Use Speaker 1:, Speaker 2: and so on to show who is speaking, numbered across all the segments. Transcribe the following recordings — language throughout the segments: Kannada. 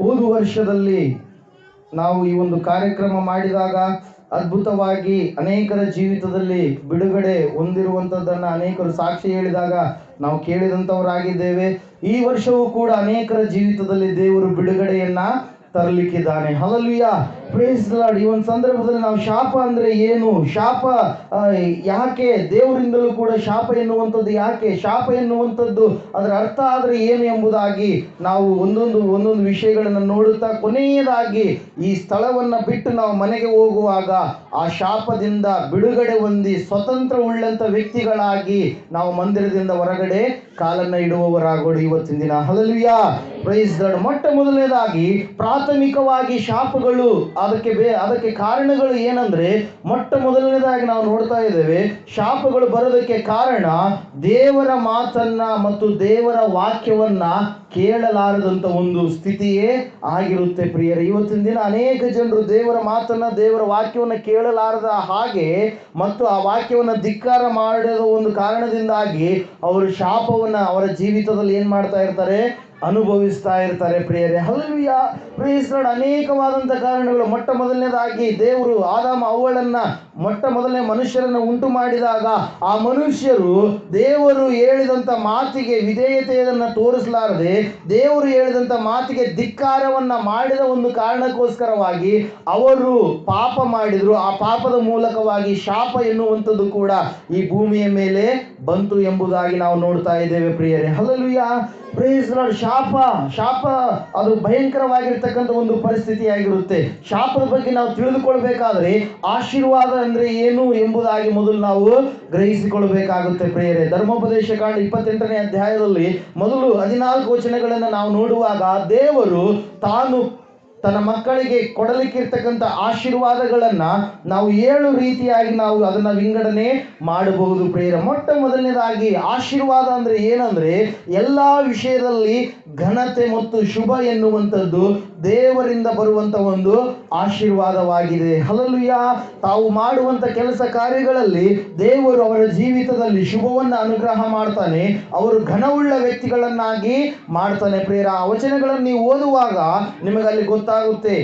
Speaker 1: ಹೋದ ವರ್ಷದಲ್ಲಿ ನಾವು ಈ ಒಂದು ಕಾರ್ಯಕ್ರಮ ಮಾಡಿದಾಗ ಅದ್ಭುತವಾಗಿ ಅನೇಕರ ಜೀವಿತದಲ್ಲಿ ಬಿಡುಗಡೆ ಹೊಂದಿರುವಂಥದ್ದನ್ನು ಅನೇಕರು ಸಾಕ್ಷಿ ಹೇಳಿದಾಗ ನಾವು ಕೇಳಿದಂಥವರಾಗಿದ್ದೇವೆ. ಈ ವರ್ಷವೂ ಕೂಡ ಅನೇಕರ ಜೀವಿತದಲ್ಲಿ ದೇವರು ಬಿಡುಗಡೆಯನ್ನ ತರಲಿಕ್ಕಿದ್ದಾನೆ. ಹಲಲ್ವಿಯ ಪ್ರೇಸ್ ಲಾರ್ಡ್ ಈ ಒಂದು ಸಂದರ್ಭದಲ್ಲಿ ನಾವು ಶಾಪ ಅಂದ್ರೆ ಏನು? ಶಾಪ ಯಾಕೆ? ದೇವರಿಂದಲೂ ಕೂಡ ಶಾಪ ಎನ್ನುವಂಥದ್ದು ಯಾಕೆ? ಶಾಪ ಎನ್ನುವಂಥದ್ದು ಅದರ ಅರ್ಥ ಆದರೆ ಏನು ಎಂಬುದಾಗಿ ನಾವು ಒಂದೊಂದು ಒಂದೊಂದು ವಿಷಯಗಳನ್ನು ನೋಡುತ್ತಾ ಕೊನೆಯದಾಗಿ ಈ ಸ್ಥಳವನ್ನು ಬಿಟ್ಟು ನಾವು ಮನೆಗೆ ಹೋಗುವಾಗ ಆ ಶಾಪದಿಂದ ಬಿಡುಗಡೆ ಹೊಂದಿ ಸ್ವತಂತ್ರ ಉಳ್ಳಂಥ ವ್ಯಕ್ತಿಗಳಾಗಿ ನಾವು ಮಂದಿರದಿಂದ ಹೊರಗಡೆ ಕಾಲನ್ನ ಇಡುವವರಾಗೋಡು ಇವತ್ತಿನ ದಿನ. Hallelujah praise. ಮೊಟ್ಟ ಮೊದಲನೇದಾಗಿ ಪ್ರಾಥಮಿಕವಾಗಿ ಶಾಪಗಳು ಅದಕ್ಕೆ ಬೇ, ಅದಕ್ಕೆ ಕಾರಣಗಳು ಏನಂದ್ರೆ, ಮೊಟ್ಟ ಮೊದಲನೇದಾಗಿ ನಾವು ನೋಡ್ತಾ ಇದ್ದೇವೆ, ಶಾಪಗಳು ಬರೋದಕ್ಕೆ ಕಾರಣ ದೇವರ ಮಾತನ್ನ ಮತ್ತು ದೇವರ ವಾಕ್ಯವನ್ನ ಕೇಳಲಾರದಂತ ಒಂದು ಸ್ಥಿತಿಯೇ ಆಗಿರುತ್ತೆ ಪ್ರಿಯರೇ. ಇವತ್ತಿನ ದಿನ ಅನೇಕ ಜನರು ದೇವರ ಮಾತನ್ನ, ದೇವರ ವಾಕ್ಯವನ್ನ ಕೇಳಲಾರದ ಹಾಗೆ ಮತ್ತು ಆ ವಾಕ್ಯವನ್ನ ಧಿಕ್ಕಾರ ಮಾಡಿದ ಒಂದು ಕಾರಣದಿಂದಾಗಿ ಅವರು ಶಾಪವನ್ನ ಅವರ ಜೀವಿತದಲ್ಲಿ ಏನು ಮಾಡ್ತಾ ಇರ್ತಾರೆ? ಅನುಭವಿಸ್ತಾ ಇರ್ತಾರೆ ಪ್ರಿಯರೇ. ಹಲ್ವಿಯ ಪ್ರಿಯಸ್ಲಾಡ್ ಅನೇಕವಾದಂಥ ಕಾರಣಗಳು. ಮೊಟ್ಟ ಮೊದಲನೇದಾಗಿ ದೇವರು ಆದಾಮ ಅವುಗಳನ್ನು ಮೊಟ್ಟ ಮೊದಲನೇ ಮನುಷ್ಯರನ್ನು ಉಂಟು ಮಾಡಿದಾಗ ಆ ಮನುಷ್ಯರು ದೇವರು ಹೇಳಿದಂಥ ಮಾತಿಗೆ ವಿಧೇಯತೆಯನ್ನು ತೋರಿಸಲಾರದೆ ದೇವರು ಹೇಳಿದಂಥ ಮಾತಿಗೆ ಧಿಕ್ಕಾರವನ್ನ ಮಾಡಿದ ಒಂದು ಕಾರಣಕ್ಕೋಸ್ಕರವಾಗಿ ಅವರು ಪಾಪ ಮಾಡಿದ್ರು. ಆ ಪಾಪದ ಮೂಲಕವಾಗಿ ಶಾಪ ಎನ್ನುವಂಥದ್ದು ಕೂಡ ಈ ಭೂಮಿಯ ಮೇಲೆ ಬಂತು ಎಂಬುದಾಗಿ ನಾವು ನೋಡ್ತಾ ಇದ್ದೇವೆ ಪ್ರಿಯರೇ. ಪ್ರೇಸ್ ಲಾರ್ಡ್ ಶಾಪ ಶಾಪ ಅದು ಭಯಂಕರವಾಗಿರ್ತಕ್ಕಂಥ ಒಂದು ಪರಿಸ್ಥಿತಿ ಆಗಿರುತ್ತೆ ಶಾಪದ ಬಗ್ಗೆ ನಾವು ತಿಳಿದುಕೊಳ್ಬೇಕಾದ್ರೆ ಆಶೀರ್ವಾದ ಅಂದ್ರೆ ಏನು ಎಂಬುದಾಗಿ ಮೊದಲು ನಾವು ಗ್ರಹಿಸಿಕೊಳ್ಬೇಕಾಗುತ್ತೆ ಪ್ರೇರೆ ಧರ್ಮೋಪದೇಶ ಕಾಂಡ ಇಪ್ಪತ್ತೆಂಟನೇ ಅಧ್ಯಾಯದಲ್ಲಿ ಮೊದಲು ಹದಿನಾಲ್ಕು ವಚನಗಳನ್ನು ನಾವು ನೋಡುವಾಗ ದೇವರು ತಾನು ತನ್ನ ಮಕ್ಕಳಿಗೆ ಕೊಡಲಿಕ್ಕಿರ್ತಕ್ಕಂಥ ಆಶೀರ್ವಾದಗಳನ್ನ ನಾವು ಏಳು ರೀತಿಯಾಗಿ ನಾವು ಅದನ್ನ ವಿಂಗಡಣೆ ಮಾಡಬಹುದು ಪ್ರೇರ ಮೊಟ್ಟ ಮೊದಲನೇದಾಗಿ ಆಶೀರ್ವಾದ ಅಂದ್ರೆ ಏನಂದ್ರೆ ಎಲ್ಲಾ ವಿಷಯದಲ್ಲಿ ಘನತೆ ಮತ್ತು ಶುಭ ಎನ್ನುವಂಥದ್ದು ದೇವರಿಂದ ಬರುವಂತ ಒಂದು ಆಶೀರ್ವಾದವಾಗಿದೆ. ಹಲಲುಯ ತಾವು ಮಾಡುವಂತ ಕೆಲಸ ಕಾರ್ಯಗಳಲ್ಲಿ ದೇವರು ಅವರ ಜೀವಿತದಲ್ಲಿ ಶುಭವನ್ನು ಅನುಗ್ರಹ ಮಾಡ್ತಾನೆ. ಅವರು ಘನವುಳ್ಳ ವ್ಯಕ್ತಿಗಳನ್ನಾಗಿ ಮಾಡ್ತಾನೆ ಪ್ರೇರ ವಚನಗಳನ್ನು ನೀವು ಓದುವಾಗ ನಿಮಗೆ ಅಲ್ಲಿ ಗೊತ್ತಾಗುತ್ತೆ.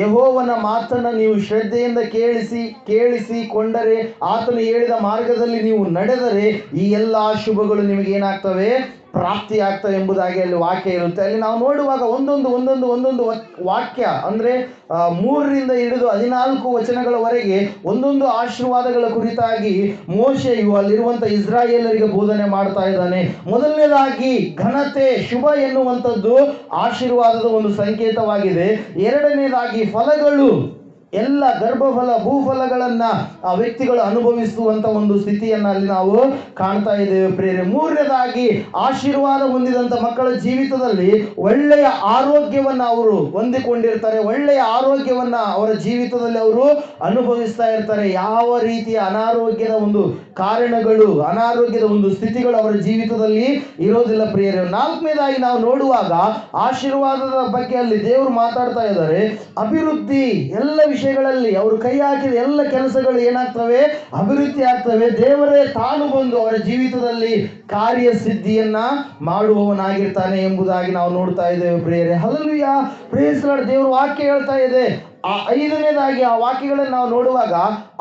Speaker 1: ಯಹೋವನ ಮಾತನ್ನ ನೀವು ಶ್ರದ್ಧೆಯಿಂದ ಕೇಳಿಸಿ ಕೇಳಿಸಿ ಕೊಂಡರೆ ಆತನು ಹೇಳಿದ ಮಾರ್ಗದಲ್ಲಿ ನೀವು ನಡೆದರೆ ಈ ಎಲ್ಲ ಶುಭಗಳು ನಿಮಗೆ ಏನಾಗ್ತವೆ ಪ್ರಾಪ್ತಿ ಆಗ್ತವೆ ಎಂಬುದಾಗಿ ಅಲ್ಲಿ ವಾಕ್ಯ ಇರುತ್ತೆ. ಅಲ್ಲಿ ನಾವು ನೋಡುವಾಗ ಒಂದೊಂದು ಒಂದೊಂದು ಒಂದೊಂದು ವಾಕ್- ವಾಕ್ಯ ಅಂದ್ರೆ ಮೂರರಿಂದ ಹಿಡಿದು ಹದಿನಾಲ್ಕು ವಚನಗಳವರೆಗೆ ಒಂದೊಂದು ಆಶೀರ್ವಾದಗಳ ಕುರಿತಾಗಿ ಮೋಶೆಯು ಅಲ್ಲಿರುವಂತ ಇಸ್ರಾಯೇಲರಿಗೆ ಬೋಧನೆ ಮಾಡ್ತಾ ಇದ್ದಾನೆ. ಮೊದಲನೇದಾಗಿ ಘನತೆ, ಶುಭ ಎನ್ನುವಂಥದ್ದು ಆಶೀರ್ವಾದದ ಒಂದು ಸಂಕೇತವಾಗಿದೆ. ಎರಡನೇದಾಗಿ ಫಲಗಳು. ಎಲ್ಲ ಗರ್ಭಫಲ, ಭೂಫಲಗಳನ್ನ ಆ ವ್ಯಕ್ತಿಗಳು ಅನುಭವಿಸುವಂತ ಒಂದು ಸ್ಥಿತಿಯನ್ನ ಅಲ್ಲಿ ನಾವು ಕಾಣ್ತಾ ಇದ್ದೇವೆ ಪ್ರೇರೆ ಮೂರನೇದಾಗಿ ಆಶೀರ್ವಾದ ಹೊಂದಿದಂತ ಮಕ್ಕಳ ಜೀವಿತದಲ್ಲಿ ಒಳ್ಳೆಯ ಆರೋಗ್ಯವನ್ನ ಅವರು ಹೊಂದಿಕೊಂಡಿರ್ತಾರೆ. ಒಳ್ಳೆಯ ಆರೋಗ್ಯವನ್ನ ಅವರ ಜೀವಿತದಲ್ಲಿ ಅವರು ಅನುಭವಿಸ್ತಾ ಇರ್ತಾರೆ. ಯಾವ ರೀತಿಯ ಅನಾರೋಗ್ಯದ ಒಂದು ಕಾರಣಗಳು, ಅನಾರೋಗ್ಯದ ಒಂದು ಸ್ಥಿತಿಗಳು ಅವರ ಜೀವಿತದಲ್ಲಿ ಇರೋದಿಲ್ಲ ಪ್ರಿಯರೇ. ನಾಲ್ಕನೇದಾಗಿ ನಾವು ನೋಡುವಾಗ ಆಶೀರ್ವಾದದ ಬಗ್ಗೆ ಅಲ್ಲಿ ದೇವರು ಮಾತಾಡ್ತಾ ಇದ್ದಾರೆ. ಅಭಿವೃದ್ಧಿ ಎಲ್ಲ ವಿಷಯಗಳಲ್ಲಿ ಅವರು ಕೈ ಹಾಕಿದ ಎಲ್ಲ ಕೆಲಸಗಳು ಏನಾಗ್ತವೆ? ಅಭಿವೃದ್ಧಿ ಆಗ್ತವೆ. ದೇವರೇ ತಾನು ಬಂದು ಅವರ ಜೀವಿತದಲ್ಲಿ ಕಾರ್ಯ ಸಿದ್ಧಿಯನ್ನ ಮಾಡುವವನಾಗಿರ್ತಾನೆ ಎಂಬುದಾಗಿ ನಾವು ನೋಡ್ತಾ ಇದ್ದೇವೆ ಪ್ರಿಯರೇ. ಹಲಲುಯ ಪ್ರೇಸಲಾಡ ದೇವರು ವಾಕ್ಯ ಹೇಳ್ತಾ ಇದೆ. ಆ ಐದನೇದಾಗಿ ಆ ವಾಕ್ಯಗಳನ್ನು ನಾವು ನೋಡುವಾಗ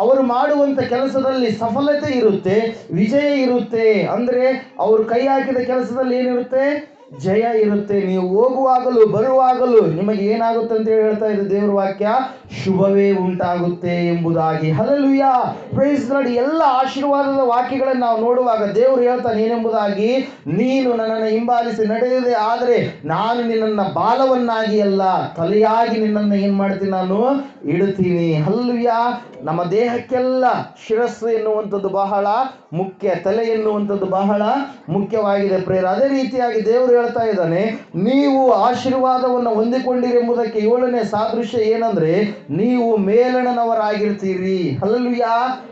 Speaker 1: ಅವರು ಮಾಡುವಂತ ಕೆಲಸದಲ್ಲಿ ಸಫಲತೆ ಇರುತ್ತೆ, ವಿಜಯ ಇರುತ್ತೆ. ಅಂದ್ರೆ ಅವರು ಕೈ ಹಾಕಿದ ಕೆಲಸದಲ್ಲಿ ಏನಿರುತ್ತೆ? ಜಯ ಇರುತ್ತೆ. ನೀವು ಹೋಗುವಾಗಲೂ ಬರುವಾಗಲೂ ನಿಮಗೆ ಏನಾಗುತ್ತೆ ಅಂತ ಹೇಳಿ ಹೇಳ್ತಾ ಇದೆ ದೇವರ ವಾಕ್ಯ, ಶುಭವೇ ಉಂಟಾಗುತ್ತೆ ಎಂಬುದಾಗಿ. ಹಲಲುಯ ಪ್ರೈಸ್ ಲಾರ್ಡ್ ಎಲ್ಲ ಆಶೀರ್ವಾದದ ವಾಕ್ಯಗಳನ್ನು ನಾವು ನೋಡುವಾಗ ದೇವರು ಹೇಳ್ತಾನೆ ಏನೆಂಬುದಾಗಿ, ನೀನು ನನ್ನನ್ನು ಹಿಂಬಾಲಿಸಿ ನಡೆಯದೆ ಆದರೆ ನಾನು ನಿನ್ನ ಬಾಲವನ್ನಾಗಿ ಅಲ್ಲ, ತಲೆಯಾಗಿ ನಿನ್ನನ್ನು ಏನು ಮಾಡ್ತೀನಿ ನಾನು? ಇಡುತ್ತೀನಿ. ಹಲ್ಲುಯ ನಮ್ಮ ದೇಹಕ್ಕೆಲ್ಲ ಶಿರಸ್ಸು ಎನ್ನುವಂಥದ್ದು ಬಹಳ ಮುಖ್ಯ, ತಲೆ ಎನ್ನುವಂಥದ್ದು ಬಹಳ ಮುಖ್ಯವಾಗಿದೆ. ಪ್ರೇರ ಅದೇ ರೀತಿಯಾಗಿ ದೇವರು ಹೇಳ್ತಾ ಇದ್ದಾನೆ ನೀವು ಆಶೀರ್ವಾದವನ್ನು ಹೊಂದಿಕೊಂಡಿರಿ ಎಂಬುದಕ್ಕೆ ಏಳನೇ ಸಾದೃಶ್ಯ ಏನಂದ್ರೆ ನೀವು ಮೇಲಣನವರಾಗಿರ್ತೀರಿ. ಹಲ್ಲುಯ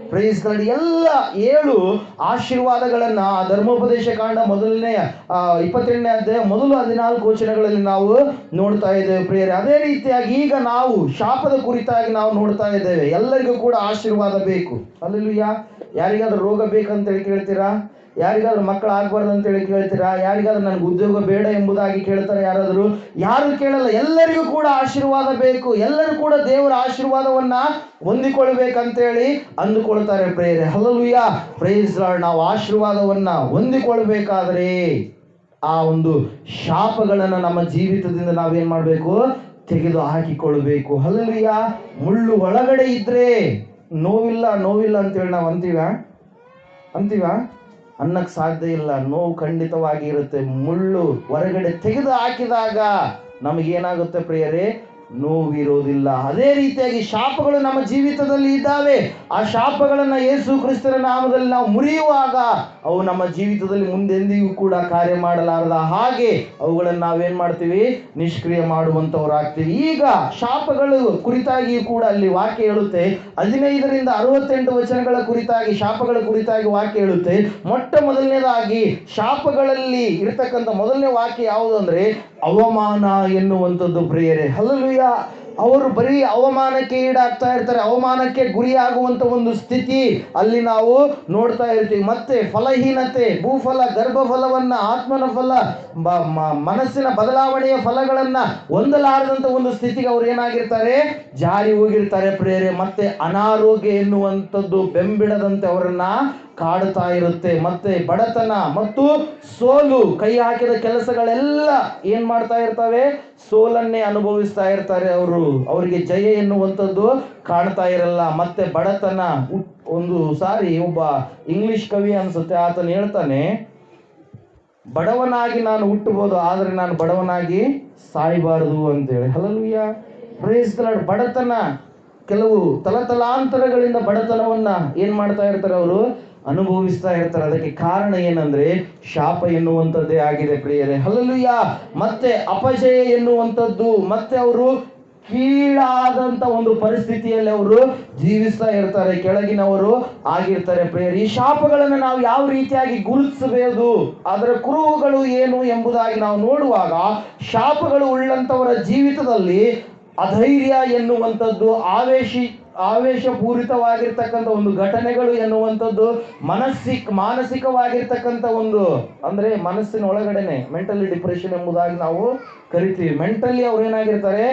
Speaker 1: ಪ್ರೈಸ್ ಎಲ್ಲ ಏಳು ಆಶೀರ್ವಾದಗಳನ್ನ ಆ ಧರ್ಮೋಪದೇಶ ಕಾಂಡ ಮೊದಲನೇ ಆ, ಇಪ್ಪತ್ತೆರಡನೇ ಅಧ್ಯಾಯ ಮೊದಲು ಹದಿನಾಲ್ಕು ವಚನಗಳಲ್ಲಿ ನಾವು ನೋಡ್ತಾ ಇದ್ದೇವೆ ಪ್ರಿಯರೇ. ಅದೇ ರೀತಿಯಾಗಿ ಈಗ ನಾವು ಶಾಪದ ಕುರಿತಾಗಿ ನಾವು ನೋಡ್ತಾ ಇದ್ದೇವೆ. ಎಲ್ಲರಿಗೂ ಕೂಡ ಆಶೀರ್ವಾದ ಬೇಕು. ಅಲ್ಲಲ್ವಿಯ ಯಾರಿಗಾದ್ರೂ ರೋಗ ಬೇಕಂತೇಳಿ ಕೇಳ್ತೀರಾ? ಯಾರಿಗಾದ್ರೂ ಮಕ್ಕಳು ಆಗ್ಬಾರ್ದು ಅಂತೇಳಿ ಕೇಳ್ತೀರಾ? ಯಾರಿಗಾದ್ರೂ ನನಗೆ ಉದ್ಯೋಗ ಬೇಡ ಎಂಬುದಾಗಿ ಕೇಳ್ತಾರೆ ಯಾರಾದರೂ? ಯಾರು ಕೇಳಲ್ಲ, ಎಲ್ಲರಿಗೂ ಕೂಡ ಆಶೀರ್ವಾದ ಬೇಕು. ಎಲ್ಲರೂ ಕೂಡ ದೇವರ ಆಶೀರ್ವಾದವನ್ನ ಹೊಂದಿಕೊಳ್ಬೇಕಂತೇಳಿ ಅಂದುಕೊಳ್ತಾರೆ ಪ್ರೇರೆ ಹಲಲುಯ್ಯ ಪ್ರೇಜ್ ನಾವು ಆಶೀರ್ವಾದವನ್ನ ಹೊಂದಿಕೊಳ್ಬೇಕಾದ್ರೆ ಆ ಒಂದು ಶಾಪಗಳನ್ನು ನಮ್ಮ ಜೀವಿತದಿಂದ ನಾವೇನ್ ಮಾಡಬೇಕು? ತೆಗೆದು ಹಾಕಿಕೊಳ್ಬೇಕು ಹಲಲುಯ್ಯ ಮುಳ್ಳು ಒಳಗಡೆ ಇದ್ರೆ ನೋವಿಲ್ಲ ನೋವಿಲ್ಲ ಅಂತೇಳಿ ನಾವು ಅಂತೀವ? ಅಂತೀವ? ಅನ್ನಕ್ಕೆ ಸಾಧ್ಯ ಇಲ್ಲ. ನೋವು ಖಂಡಿತವಾಗಿ ಇರುತ್ತೆ. ಮುಳ್ಳು ಹೊರಗಡೆ ತೆಗೆದು ಹಾಕಿದಾಗ ನಮಗೇನಾಗುತ್ತೆ ಪ್ರಿಯರೇ? ನೋವಿರೋದಿಲ್ಲ. ಅದೇ ರೀತಿಯಾಗಿ ಶಾಪಗಳು ನಮ್ಮ ಜೀವಿತದಲ್ಲಿ ಇದ್ದಾವೆ. ಆ ಶಾಪಗಳನ್ನು ಯೇಸು ಕ್ರಿಸ್ತರ ನಾಮದಲ್ಲಿ ನಾವು ಮುರಿಯುವಾಗ ಅವು ನಮ್ಮ ಜೀವಿತದಲ್ಲಿ ಮುಂದೆಂದಿಗೂ ಕೂಡ ಕಾರ್ಯ ಮಾಡಲಾರದ ಹಾಗೆ ಅವುಗಳನ್ನು ನಾವೇನು ಮಾಡ್ತೀವಿ? ನಿಷ್ಕ್ರಿಯ ಮಾಡುವಂತವರಾಗ್ತೀವಿ ಈಗ ಶಾಪಗಳು ಕುರಿತಾಗಿ ಕೂಡ ಅಲ್ಲಿ ವಾಕ್ಯ ಹೇಳುತ್ತೆ. ಹದಿನೈದರಿಂದ ಅರವತ್ತೆಂಟು ವಚನಗಳ ಕುರಿತಾಗಿ, ಶಾಪಗಳ ಕುರಿತಾಗಿ ವಾಕ್ಯ ಹೇಳುತ್ತೆ. ಮೊಟ್ಟ ಮೊದಲನೇದಾಗಿ ಶಾಪಗಳಲ್ಲಿ ಇರತಕ್ಕಂಥ ಮೊದಲನೇ ವಾಕ್ಯ ಯಾವುದು ಅಂದರೆ ಅವಮಾನ ಎನ್ನುವಂಥದ್ದು ಪ್ರಿಯರೇ. ಹಲಲುಯ್ಯ ಅವರು ಬರೀ ಅವಮಾನಕ್ಕೆ ಈಡಾಗ್ತಾ ಇರ್ತಾರೆ, ಅವಮಾನಕ್ಕೆ ಗುರಿಯಾಗುವಂತ ಒಂದು ಸ್ಥಿತಿ ಅಲ್ಲಿ ನಾವು ನೋಡ್ತಾ ಇರ್ತೀವಿ. ಮತ್ತೆ ಫಲಹೀನತೆ, ಭೂಫಲ, ಗರ್ಭಫಲವನ್ನ, ಆತ್ಮನ ಫಲ ಮನಸ್ಸಿನ ಬದಲಾವಣೆಯ ಫಲಗಳನ್ನ ಹೊಂದಲಾರದಂತ ಒಂದು ಸ್ಥಿತಿಗೆ ಅವ್ರು ಏನಾಗಿರ್ತಾರೆ? ಜಾರಿ ಹೋಗಿರ್ತಾರೆ ಪ್ರೇರೆ ಮತ್ತೆ ಅನಾರೋಗ್ಯ ಎನ್ನುವಂಥದ್ದು ಬೆಂಬಿಡದಂತೆ ಅವರನ್ನ ಕಾಡುತ್ತಾ ಇರುತ್ತೆ. ಮತ್ತೆ ಬಡತನ ಮತ್ತು ಸೋಲು. ಕೈ ಹಾಕಿದ ಕೆಲಸಗಳೆಲ್ಲ ಏನ್ ಮಾಡ್ತಾ ಇರ್ತವೆ? ಸೋಲನ್ನೇ ಅನುಭವಿಸ್ತಾ ಇರ್ತಾರೆ ಅವರು. ಅವರಿಗೆ ಜಯ ಎನ್ನುವಂಥದ್ದು ಕಾಣ್ತಾ ಇರಲ್ಲ. ಮತ್ತೆ ಬಡತನ ಒಂದು ಸಾರಿ ಒಬ್ಬ ಇಂಗ್ಲಿಷ್ ಕವಿ ಅನ್ಸುತ್ತೆ. ಆತನು ಹೇಳ್ತಾನೆ, ಬಡವನಾಗಿ ನಾನು ಹುಟ್ಟಬಹುದು ಆದರೆ ನಾನು ಬಡವನಾಗಿ ಸಾಯಬಾರದು ಅಂತೇಳಿ. Hallelujah praise. ಬಡತನ, ಕೆಲವು ತಲತಲಾಂತರಗಳಿಂದ ಬಡತನವನ್ನ ಏನ್ ಮಾಡ್ತಾ ಇರ್ತಾರೆ ಅವರು? ಅನುಭವಿಸ್ತಾ ಇರ್ತಾರೆ. ಅದಕ್ಕೆ ಕಾರಣ ಏನಂದ್ರೆ, ಶಾಪ ಎನ್ನುವಂಥದ್ದೇ ಆಗಿದೆ ಪ್ರಿಯರೇ. ಹಲಲುಯ್ಯ ಮತ್ತೆ ಅಪಜಯ ಎನ್ನುವಂಥದ್ದು, ಮತ್ತೆ ಅವರು ಕೀಳಾದಂತ ಒಂದು ಪರಿಸ್ಥಿತಿಯಲ್ಲಿ ಅವರು ಜೀವಿಸ್ತಾ ಇರ್ತಾರೆ, ಕೆಳಗಿನವರು ಆಗಿರ್ತಾರೆ ಪ್ರೇಯರ್. ಈ ಶಾಪಗಳನ್ನು ನಾವು ಯಾವ ರೀತಿಯಾಗಿ ಗುರುತಿಸಬೇಕು, ಅದರ ಕುರುಹುಗಳು ಏನು ಎಂಬುದಾಗಿ ನಾವು ನೋಡುವಾಗ, ಶಾಪಗಳು ಉಳ್ಳಂತವರ ಜೀವಿತದಲ್ಲಿ ಅಧೈರ್ಯ ಎನ್ನುವಂಥದ್ದು, ಆವೇಶಿ ಆವೇಶಪೂರಿತವಾಗಿರ್ತಕ್ಕಂಥ ಒಂದು ಘಟನೆಗಳು ಎನ್ನುವಂಥದ್ದು ಮನಸ್ಸಿಕ್, ಮಾನಸಿಕವಾಗಿರ್ತಕ್ಕಂಥ ಒಂದು, ಅಂದ್ರೆ ಮನಸ್ಸಿನ ಒಳಗಡೆನೆ ಮೆಂಟಲಿ ಡಿಪ್ರೆಷನ್ ಎಂಬುದಾಗಿ ನಾವು ಕರಿತೀವಿ. ಮೆಂಟಲಿ ಅವ್ರು ಏನಾಗಿರ್ತಾರೆ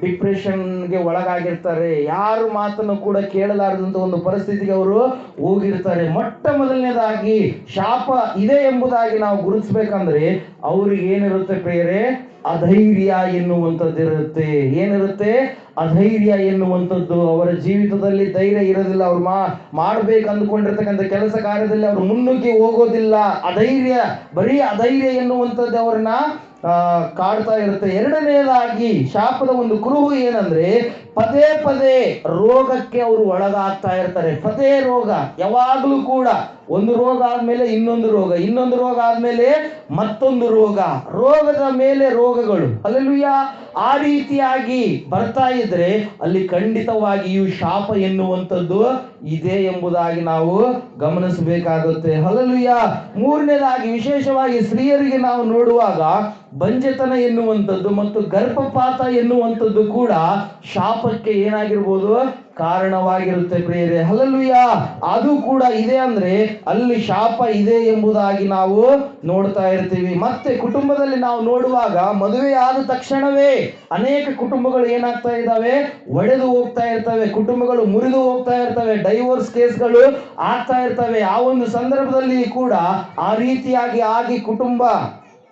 Speaker 1: ಡಿಪ್ರೆಷನ್ಗೆ ಒಳಗಾಗಿರ್ತಾರೆ. ಯಾರು ಮಾತನ್ನು ಕೂಡ ಕೇಳಲಾರದಂತ ಒಂದು ಪರಿಸ್ಥಿತಿಗೆ ಅವರು ಹೋಗಿರ್ತಾರೆ. ಮೊಟ್ಟ ಮೊದಲನೇದಾಗಿ ಶಾಪ ಇದೆ ಎಂಬುದಾಗಿ ನಾವು ಗುರುತಿಸ್ಬೇಕಂದ್ರೆ ಅವ್ರಿಗೆ ಏನಿರುತ್ತೆ ಬೇರೆ ಅಧೈರ್ಯ ಎನ್ನುವಂಥದ್ದು ಇರುತ್ತೆ. ಏನಿರುತ್ತೆ? ಅಧೈರ್ಯ ಎನ್ನುವಂಥದ್ದು. ಅವರ ಜೀವಿತದಲ್ಲಿ ಧೈರ್ಯ ಇರೋದಿಲ್ಲ. ಅವ್ರು ಮಾ ಮಾಡ್ಬೇಕು ಅಂದ್ಕೊಂಡಿರ್ತಕ್ಕಂಥ ಕೆಲಸ ಕಾರ್ಯದಲ್ಲಿ ಅವರು ಮುನ್ನುಗ್ಗಿ ಹೋಗೋದಿಲ್ಲ. ಅಧೈರ್ಯ, ಬರೀ ಅಧೈರ್ಯ ಎನ್ನುವಂಥದ್ದು ಅವ್ರನ್ನ ಕಾಡ್ತಾ ಇರುತ್ತೆ. ಎರಡನೇದಾಗಿ ಶಾಪದ ಒಂದು ಕುರುಹು ಏನಂದ್ರೆ ಪದೇ ಪದೇ ರೋಗಕ್ಕೆ ಅವರು ಒಳಗಾಗ್ತಾ ಇರ್ತಾರೆ. ಪದೇ ರೋಗ, ಯಾವಾಗಲೂ ಕೂಡ ಒಂದು ರೋಗ ಆದ್ಮೇಲೆ ಇನ್ನೊಂದು ರೋಗ ಇನ್ನೊಂದು ರೋಗ ಆದ್ಮೇಲೆ ಮತ್ತೊಂದು ರೋಗ. ರೋಗದ ಮೇಲೆ ರೋಗಗಳು. ಅಲ್ಲೆಲ್ಲೂಯ್ಯ ಆ ರೀತಿಯಾಗಿ ಬರ್ತಾ ಇದ್ರೆ ಅಲ್ಲಿ ಖಂಡಿತವಾಗಿಯೂ ಶಾಪ ಎನ್ನುವಂಥದ್ದು ಇದೆ ಎಂಬುದಾಗಿ ನಾವು ಗಮನಿಸಬೇಕಾಗುತ್ತೆ. ಹಲಲುಯ್ಯ ಮೂರನೇದಾಗಿ ವಿಶೇಷವಾಗಿ ಸ್ತ್ರೀಯರಿಗೆ ನಾವು ನೋಡುವಾಗ ಬಂಜೆತನ ಎನ್ನುವಂಥದ್ದು ಮತ್ತು ಗರ್ಭಪಾತ ಎನ್ನುವಂಥದ್ದು ಕೂಡ ಶಾಪಕ್ಕೆ ಏನಾಗಿರ್ಬೋದು ಕಾರಣವಾಗಿರುತ್ತೆ ಪ್ರಿಯರೇ. ಹಲಲುಯ್ಯ ಅದು ಕೂಡ ಇದೆ ಅಂದ್ರೆ ಅಲ್ಲಿ ಶಾಪ ಇದೆ ಎಂಬುದಾಗಿ ನಾವು ನೋಡ್ತಾ ಇರ್ತೀವಿ. ಮತ್ತೆ ಕುಟುಂಬದಲ್ಲಿ ನಾವು ನೋಡುವಾಗ ಮದುವೆ ಆದ ತಕ್ಷಣವೇ ಅನೇಕ ಕುಟುಂಬಗಳು ಏನಾಗ್ತಾ ಇದ್ದಾವೆ? ಒಡೆದು ಹೋಗ್ತಾ ಇರ್ತವೆ. ಕುಟುಂಬಗಳು ಮುರಿದು ಹೋಗ್ತಾ ಇರ್ತವೆ. ಡೈವೋರ್ಸ್ ಕೇಸ್ಗಳು ಆಗ್ತಾ ಇರ್ತವೆ. ಆ ಒಂದು ಸಂದರ್ಭದಲ್ಲಿ ಕೂಡ ಆ ರೀತಿಯಾಗಿ ಆಗಿ ಕುಟುಂಬ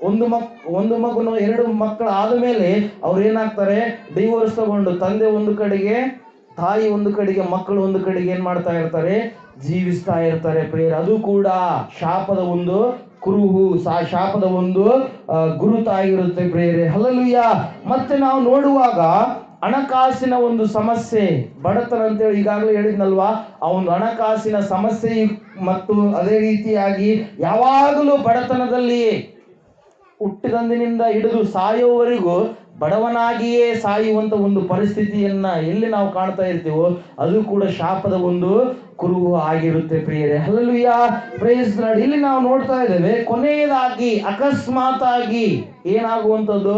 Speaker 1: ಒಂದು ಮಕ್, ಒಂದು ಮಗನು ಎರಡು ಮಕ್ಕಳು ಆದ ಮೇಲೆ ಅವ್ರು ಏನಾಗ್ತಾರೆ? ಡಿವೋರ್ಸ್ ತಗೊಂಡು ತಂದೆ ಒಂದು ಕಡೆಗೆ, ತಾಯಿ ಒಂದು ಕಡೆಗೆ, ಮಕ್ಕಳು ಒಂದು ಕಡೆಗೆ ಏನ್ ಮಾಡ್ತಾ ಇರ್ತಾರೆ? ಜೀವಿಸ್ತಾ ಇರ್ತಾರೆ ಪ್ರೇಯರ್. ಅದು ಕೂಡ ಶಾಪದ ಒಂದು ಕುರುಹು. ಸಾ, ಶಾಪದ ಒಂದು ಗುರುತಾಗಿರುತ್ತೆ ಪ್ರೇರೆ ಹಲಲುಯ್ಯ ಮತ್ತೆ ನಾವು ನೋಡುವಾಗ ಹಣಕಾಸಿನ ಒಂದು ಸಮಸ್ಯೆ. ಬಡತನ ಅಂತೇಳಿ ಈಗಾಗಲೇ ಹೇಳಿದ್ನಲ್ವಾ? ಆ ಒಂದು ಹಣಕಾಸಿನ ಸಮಸ್ಯೆ ಮತ್ತು ಅದೇ ರೀತಿಯಾಗಿ ಯಾವಾಗಲೂ ಬಡತನದಲ್ಲಿಯೇ ಹುಟ್ಟಿದಂದಿನಿಂದ ಹಿಡಿದು ಸಾಯುವವರೆಗೂ ಬಡವನಾಗಿಯೇ ಸಾಯುವಂತ ಒಂದು ಪರಿಸ್ಥಿತಿಯನ್ನ ಎಲ್ಲಿ ನಾವು ಕಾಣ್ತಾ ಇರ್ತೀವೋ ಅದು ಕೂಡ ಶಾಪದ ಒಂದು ಕುರುಹು ಆಗಿರುತ್ತೆ ಪ್ರಿಯರೇ. ಯಾ ಪ್ರೇಸ್ ಇಲ್ಲಿ ನಾವು ನೋಡ್ತಾ ಇದ್ದೇವೆ, ಕೊನೆಯದಾಗಿ ಅಕಸ್ಮಾತ್ ಆಗಿ ಏನಾಗುವಂಥದ್ದು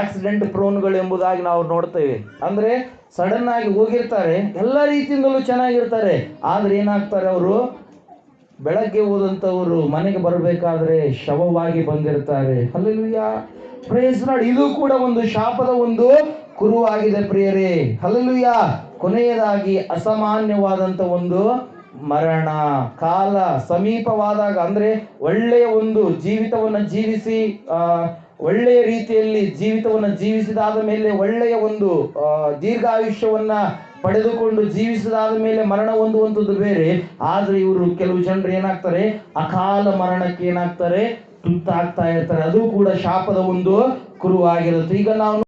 Speaker 1: ಆಕ್ಸಿಡೆಂಟ್ ಪ್ರೋನ್ಗಳು ಎಂಬುದಾಗಿ ನಾವು ನೋಡ್ತೇವೆ. ಅಂದ್ರೆ ಸಡನ್ ಆಗಿ ಹೋಗಿರ್ತಾರೆ, ಎಲ್ಲ ರೀತಿಯಿಂದಲೂ ಚೆನ್ನಾಗಿರ್ತಾರೆ. ಆದ್ರೆ ಏನಾಗ್ತಾರೆ ಅವರು? ಬೆಳಗ್ಗೆ ಹೋದಂಥವರು ಮನೆಗೆ ಬರಬೇಕಾದ್ರೆ ಶವವಾಗಿ ಬಂದಿರ್ತಾರೆ ಹಲ್ಲುಯ್ಯ ಪ್ರೇಸ್ ನಾಡ್ ಇದು ಕೂಡ ಒಂದು ಶಾಪದ ಒಂದು ಕುರುವಾಗಿದೆ ಪ್ರಿಯರೇ. ಹಲ್ಲುಯ್ಯ ಕೊನೆಯದಾಗಿ ಅಸಾಮಾನ್ಯವಾದಂಥ ಒಂದು ಮರಣ. ಕಾಲ ಸಮೀಪವಾದಾಗ ಅಂದ್ರೆ ಒಳ್ಳೆಯ ಒಂದು ಜೀವಿತವನ್ನು ಜೀವಿಸಿ ಒಳ್ಳೆಯ ರೀತಿಯಲ್ಲಿ ಜೀವಿತವನ್ನು ಜೀವಿಸಿದಾದ ಮೇಲೆ ಒಳ್ಳೆಯ ಒಂದು ದೀರ್ಘಾಯುಷ್ಯವನ್ನ ಪಡೆದುಕೊಂಡು ಜೀವಿಸಿದಾದ ಮೇಲೆ ಮರಣ ಹೊಂದುವಂಥದ್ದು ಬೇರೆ, ಆದ್ರೆ ಇವರು ಕೆಲವು ಜನರು ಏನಾಗ್ತಾರೆ? ಅಕಾಲ ಮರಣಕ್ಕೆ ಏನಾಗ್ತಾರೆ? ತುತ್ತಾಗ್ತಾ ಇರ್ತಾರೆ. ಅದು ಕೂಡ ಶಾಪದ ಒಂದು ಕುರುವಾಗಿರುತ್ತೆ. ಈಗ ನಾವು